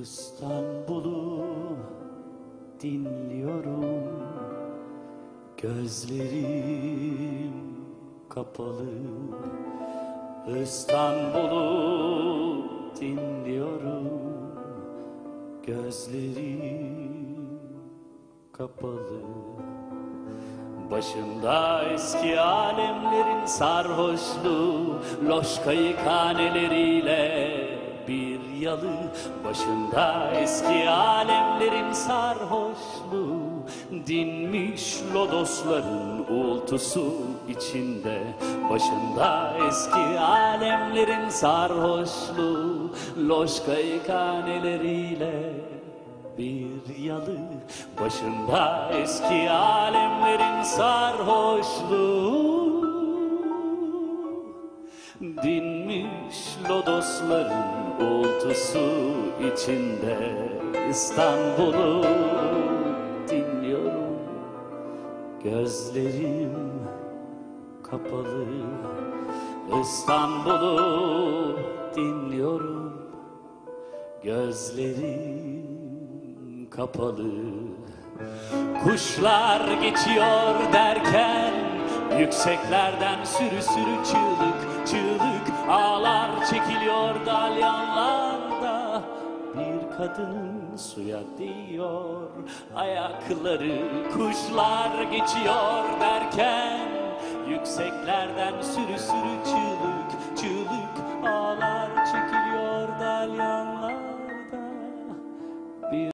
İstanbul'u dinliyorum. Gözlerim kapalı. İstanbul'u dinliyorum. Gözlerim kapalı. Başında eski alemlerin sarhoşluğu Loş kayıkhaneleriyle bir yalı. Başında eski alemlerin sarhoşluğu Dinmiş lodosların uğultusu içinde. Başında eski alemlerin sarhoşluğu Loş kayıkhaneleriyle bir yalı. Başında eski alemlerin sarhoşluğu Dinmiş lodosların uğultusu içinde İstanbul'u dinliyorum. Gözlerim kapalı İstanbul'u dinliyorum. Gözlerim kapalı Kuşlar geçiyor derken Yükseklerden sürü sürü çığlık çığlık Ağlar çekiliyor dalyanlarda. Bir kadının suya değiyor Ayakları kuşlar geçiyor derken Yükseklerden sürü sürü çığlık